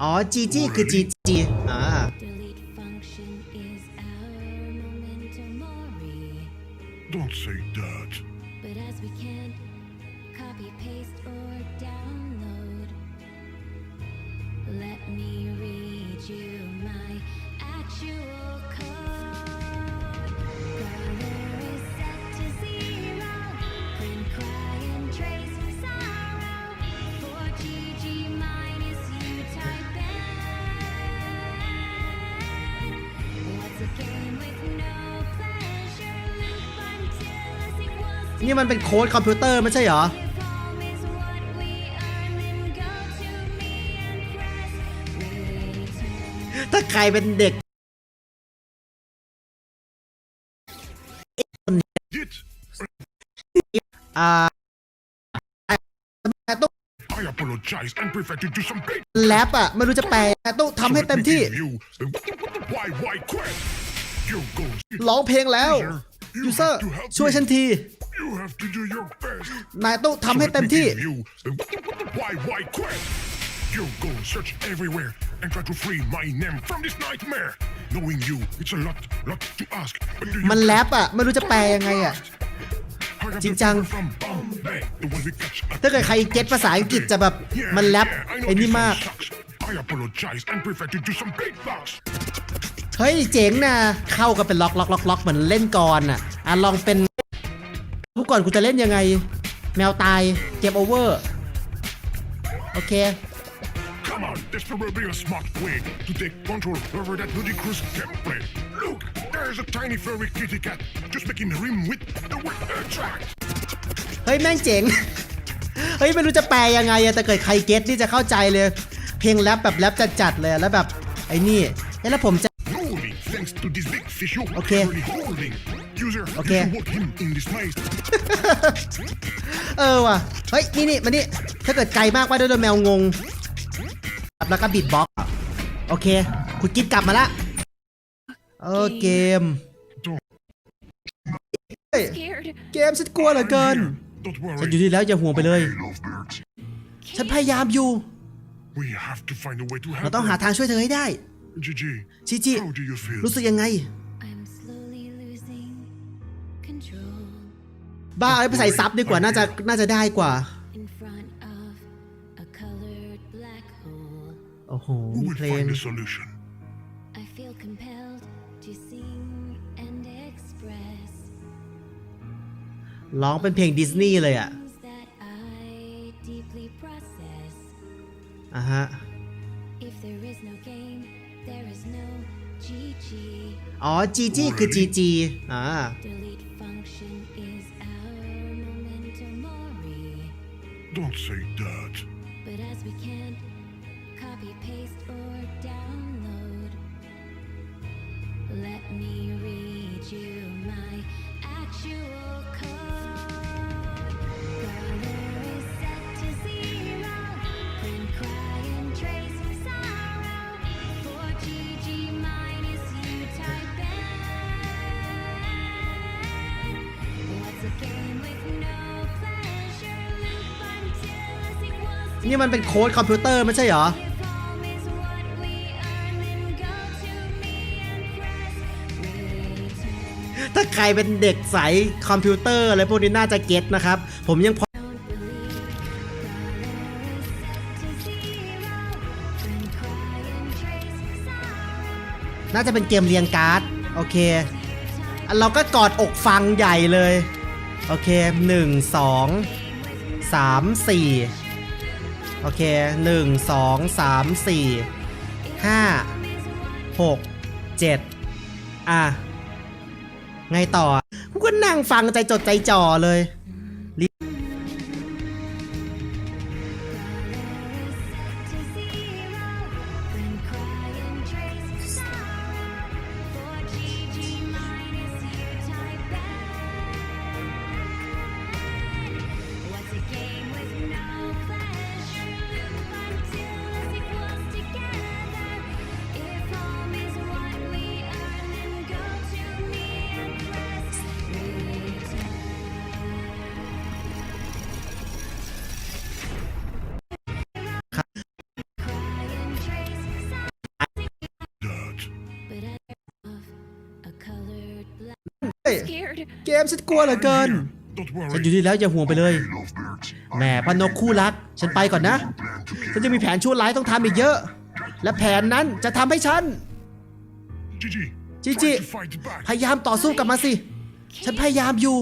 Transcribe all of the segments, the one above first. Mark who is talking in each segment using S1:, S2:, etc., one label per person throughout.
S1: อ๋อ GG คือ GG อ่า นี่มันเป็นโค้ดคอมพิวเตอร์ไม่ใช่เหรอ
S2: if home is what we earn, then go to me and press return.
S1: ถ้าใครเป็นเด็ก
S3: It.
S1: อ่าต้อง
S3: I apologize and prefer to do some big
S1: แรปอะไม่รู้จะแปลต้องทำให้เต็มที่
S3: you. Why, why quit? You go.
S1: ร้องเพลงแล้ว ยูเซอร์ช่วยฉันที
S3: You have to do your best.
S1: นายต้องทำให้เต็มที่
S3: You. Why, why quit? You go search everywhere and try to free my name from this nightmare. Knowing you, it's a lot, lot to ask. But do you
S1: มันแรปอะ ไม่รู้จะแปลยังไงอะ
S3: I have
S1: จริง
S3: the
S1: จัง
S3: flavor from Bombay, the one we catch at
S1: ถ้าเกิดใครเก็ตภาษาอังกฤษจะแบบ มันแรป
S3: Yeah, I know
S1: ไอ้นี่
S3: this
S1: มาก
S3: one sucks. I apologize and prefer to do some big box.
S1: เฮ้ยเจ๋งนะเข้ากันเป็นล็อกล็อกล็อกล็อกเหมือนเล่นกรอะอะลองเป็นเมื่อก่อนกูจะเล่นยังไง แมวตายเกมโอเวอร์โอเค
S3: Come on, there's probably a smart way to take control over that ludicrous gameplay. Look, there's a tiny furry kitty cat just making a rim with the word attract.
S1: เฮ้ยแม่งเจ๋ง เฮ้ยไม่รู้จะแปลยังไงอะแต่เกิดใครเก็ตนี่จะเข้าใจเลย เพลงแรปแบบแรปจัดๆเลยอะแล้วแบบไอ้นี่เอ้ยแล้วผมจะ
S3: Slowly, thanks to this big fish you
S1: Okay.
S3: really holding. User,
S1: Okay.
S3: you should walk him in this maze.
S1: เออว่ะ เฮ้ย นี่นี่มานี่ถ้าเกิดไกลมากว่าด้วยโดนแมวงงแล้วก็บิดบ็อกซ์โอเค คุณกิ๊บกลับมาละ เออเกมเฮ้ย
S2: Scared.
S1: เกมฉันกลัวเหลือเกิน
S3: Don't
S1: ฉันอยู่
S3: worry.
S1: นี่แล้วอย่าห่วงไปเลย
S3: Love birds.
S1: ฉันพยายามอยู่
S3: We have to find a way to
S1: เรา
S3: help
S1: ต้องหา
S3: her.
S1: ทางช่วยเธอให้ได้
S3: Gigi,
S1: ชิจิ
S3: how do you feel?
S1: รู้สึกยังไง
S2: I'm slowly losing control
S1: บ้าเอาไปใส่ซับดีกว่าน่าจะน่าจะได้กว่า
S2: in front of a colored black hole.
S1: โอ้โห
S3: Who
S1: มี
S3: will
S1: เพลง
S3: find the solution?
S2: I feel compelled to sing and express
S1: ร้องเป็นเพลงดิสนีย์เลยอะ
S2: things that I deeply process.
S1: อะฮะ
S2: If there is no game, there is no GG.
S1: อ๋อ GG คือ GG อ่า
S2: Delete
S1: นี่มันเป็นโค้ดคอมพิวเตอร์ไม่ใช่เหรอ ถ้าใครเป็นเด็กสายคอมพิวเตอร์อะไรพวกนี้น่าจะเก็ตนะครับ ผมยังพอน่าจะเป็นเกมเรียงการ์ด โอเค เราก็กอดอกฟังใหญ่เลย โอเคหนึ่งสองสามสี่ โอเคหนึ่งสองสามสี่ห้าหกเจ็ดอะ ไงต่อ กูก็นั่งฟังใจจดใจจ่อเลย เกมฉันกลัวเหลือเกิน
S3: Don't
S1: ฉันอยู่
S3: worry.
S1: นี่แล้วอย่าห่วงไปเลย แหมพนกคู่รัก ฉันไปก่อนนะ ฉันจะมีแผนชั่วร้ายต้องทำอีกเยอะ และแผนนั้นจะทำให้ฉัน
S3: Gigi.
S1: Gigi.
S3: Try to fight back.
S1: พยายามต่อสู้กลับมาสิ ฉันพยายามอยู่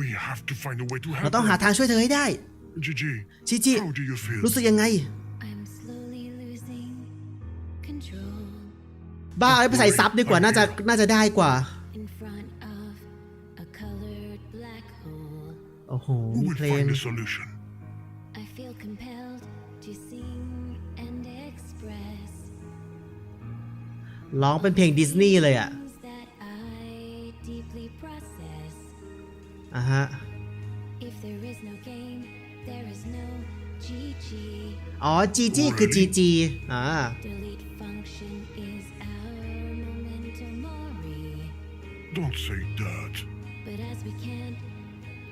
S3: We have to find a way to
S1: เรา
S3: help
S1: ต้องหา
S3: her.
S1: ทางช่วยเธอให้ได้
S3: Gigi.
S1: ชิจิ
S3: How do you feel?
S1: รู้สึกยังไง
S2: I'm slowly losing control
S1: บ้าเอาไปใส่ซับดีกว่า น่าจะ น่าจะได้กว่า โอ้โห
S3: Who
S1: มี
S3: will
S1: เพลง
S3: find the solution?
S2: I feel compelled to sing and express
S1: ร้องเป็นเพลงดิสนีย์เลยอ่ะ
S2: things that I deeply process.
S1: อ่ะฮะ
S2: If there is no game, there is no GG.
S1: อ๋อ จีจีคือจีจีอ่า
S2: Delete function is our memento mori.
S3: Don't say that.
S2: But as we can't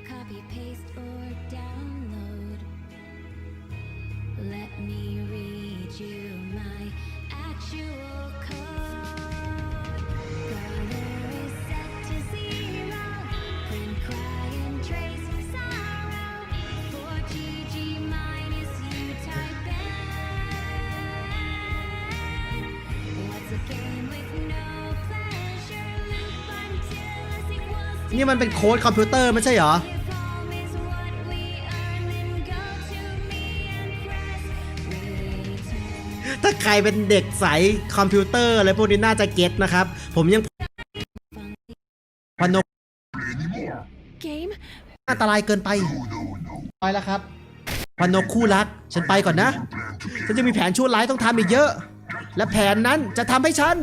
S2: copy, paste, or download, let me read you my actual code. Color is set to zero. Print, cry, and trace sorrow. For GG minus you type n What's a game with no pleasure? Loop until S equals
S1: นี่มันเป็นโค้ดคอมพิวเตอร์ไม่ใช่เหรอ ถ้าใครเป็นเด็กสายคอมพิวเตอร์อะไรพวกนี้น่าจะเก็ตนะครับ ผมยังพนก
S2: Game?
S1: อันตรายเกินไปไปแล้วครับพนกคู่รัก ฉันไปก่อนนะ ฉันจะมีแผนชั่วร้ายต้องทำอีกเยอะ และแผนนั้นจะทำให้ฉัน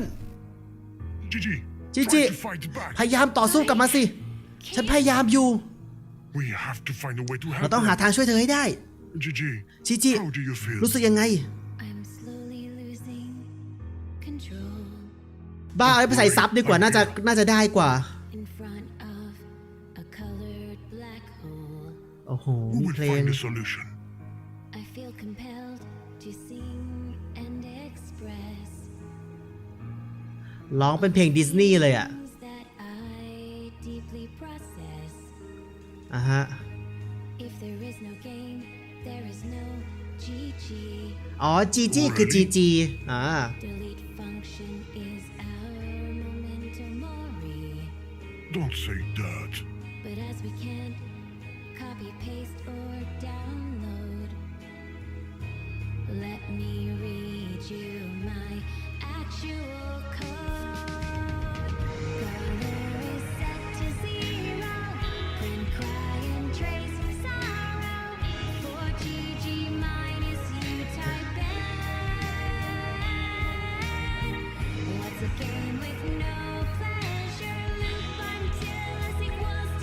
S3: Gigi.
S1: Gigi.
S3: Try to fight back.
S1: พยายามต่อสู้กลับมาสิ ฉันพยายามอยู่
S3: We have to find a way to
S1: เรา
S3: help
S1: ต้องหา
S3: her.
S1: ทางช่วยเธอให้ได้
S3: Gigi.
S1: ชิจิ
S3: How do you feel?
S1: รู้สึกยังไง บ้าเอาไปใส่ซับดีกว่าน่าจะน่าจะได้กว่า
S2: in front of a colored black hole.
S1: โอ้โห
S3: Who
S1: มี
S3: will
S1: เพลง
S3: find the solution?
S2: I feel compelled to sing and express
S1: ร้องเป็นเพลงดิสนีย์เลยอะ
S2: things that I deeply process.
S1: อะฮะ
S2: If there is no game, there is no GG.
S1: อ๋อจีจีคือจีจีอ่า
S2: Delete function is our memento mori.
S3: Don't say that.
S2: But as we can't copy, paste, or download, let me read you my actual code.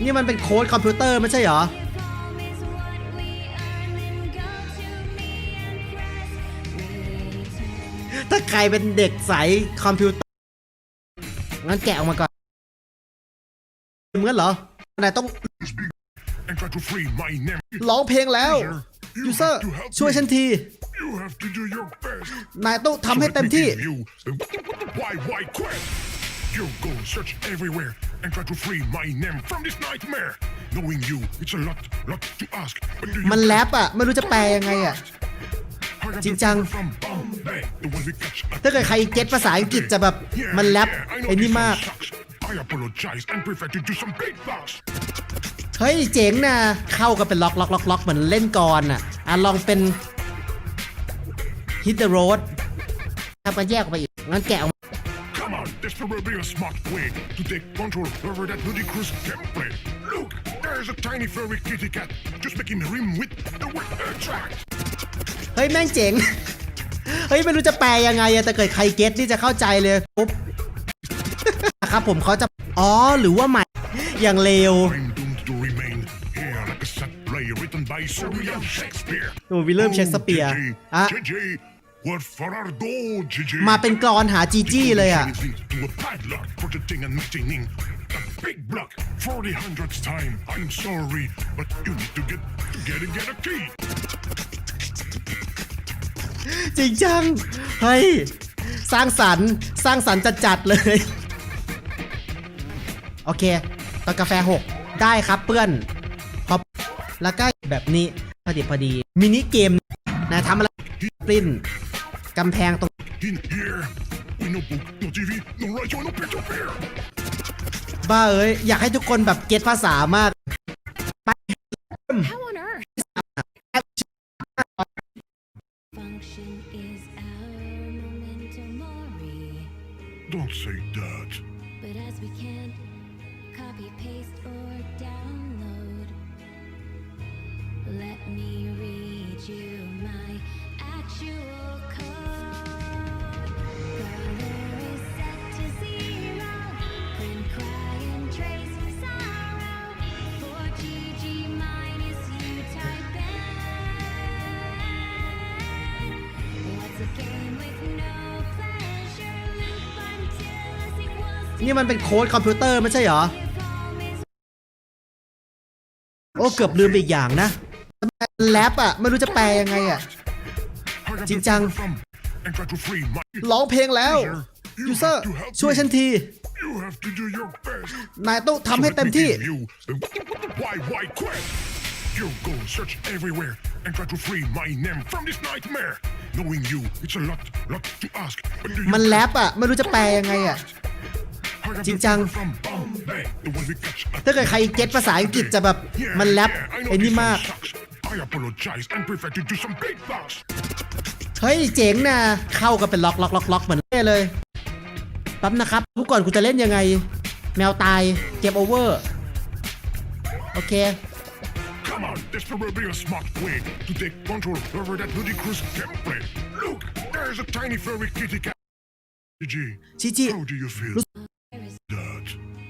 S1: นี่มันเป็นโค้ดคอมพิวเตอร์ไม่ใช่เหรอ ถ้าใครเป็นเด็กสายคอมพิวเตอร์ งั้นแกะออกมาก่อนเหมือนเหรอ นายต้องร้องเพลงแล้ว ยูเซอร์ช่วยฉันที นายต้องทำให้เต็มที่
S3: You the why why quest. You go search everywhere and try to free my name from this nightmare. Knowing you, it's a lot, lot to ask. But do you
S1: มันแรปอะ ไม่รู้จะแปลยังไงอะ
S3: I got
S1: จริง
S3: the
S1: จัง
S3: fever from Bombay, the one we catch at
S1: ถ้าเกิดใครเก็ตภาษาอังกฤษจะแบบ
S3: Yeah,
S1: มันแรป
S3: yeah, I know
S1: ไอ้นี่
S3: this
S1: มาก
S3: one sucks. I apologize and prefer to do some big bucks.
S1: เฮ้ยเจ๋งนะ เข้ากันเป็นล็อกล็อกล็อกล็อกเหมือนเล่นกรอะ อะลองเป็น hit the road ทำกันแยกออกไปอีกงั้นแกะออกมา
S3: Come on, this will be a smart way to take control over that ludicrous gameplay. Look, there's a tiny furry kitty cat just making rim with the word attract.
S1: เฮ้ยแม่งเจ๋ง เฮ้ยไม่รู้จะแปลยังไงอะแต่เกิดใครเก็ตนี่จะเข้าใจเลยปุ๊บ ครับผมเขาจะ อ๋อ หรือว่าใหม่ อย่างเลว
S3: I'm doomed to remain here like a sad play written by Sir William Shakespeare.
S1: โอ้วิลเลียมเชคสเปียร์
S3: Gigi,
S1: อะ
S3: Gigi, what for our door, Gigi?
S1: มาเป็นกรอนหาจีจี้เลยอะ
S3: Anything to a padlock for the thing and maintaining a big block for the hundredth time. I'm sorry, but you need to get to get and get a key.
S1: จริงจัง เฮ้ย สร้างสรรค์ สร้างสรรค์จัดๆเลย โอเคตอนกาแฟหกได้ครับเพื่อนพอแล้วก็แบบนี้พอดีพอดี มินิเกมนะทำอะไรปริ้น กำแพงตรง
S3: In here, we no book, no TV, no radio, no picture beer.
S1: บ้าเอ้ย อยากให้ทุกคนแบบเก็ตภาษามาก นี่มันเป็นโค้ดคอมพิวเตอร์ไม่ใช่เหรอ โอ้เกือบลืมอีกอย่างนะแลปอะไม่รู้จะแปลยังไงอะ
S3: จริงจัง
S1: ร้องเพลงแล้ว ยูเซอร์ช่วยฉันที นายต้องทำให้เต็มที่มันแลปอะไม่รู้จะแปลยังไงอะ
S3: I got
S1: Jin
S3: the
S1: Chang.
S3: paper from Bombay, the one we catch at
S1: ถ้าเกิดใครเก็ตภาษาอังกฤษจะแบบ
S3: Yeah,
S1: มันแรป
S3: yeah, I know
S1: ไอ้นี่
S3: this
S1: มาก
S3: one sucks. I apologize and prefer to do some big bucks.
S1: เฮ้ยเจ๋งนะ เข้ากันเป็นล็อกล็อกล็อกล็อกเหมือนเล่เลยแป๊บนะครับผู้ก่อนกูจะเล่นยังไง แมวตายเก็บโอเวอร์ โอเค
S3: Come on, this proverbial smart way to take control over that ludicrous gameplay. Look, there's a tiny furry kitty cat. GG,
S1: ชิจิ
S3: how do you feel?
S1: Lus-
S3: That.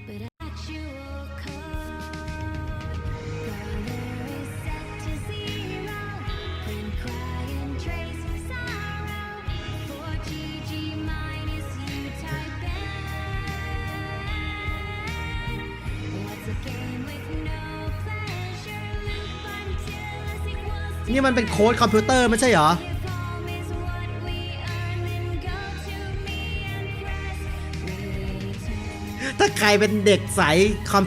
S2: but actual code. Color is set to zero. Print, cry, and trace sorrow. For GG minus you type in. What's a game with no pleasure? Loop until S equals to
S1: นี่มันเป็นโค้ดคอมพิวเตอร์ไม่ใช่เหรอ
S2: me and press return.
S1: ถ้าใครเป็นเด็กสายคอมพิว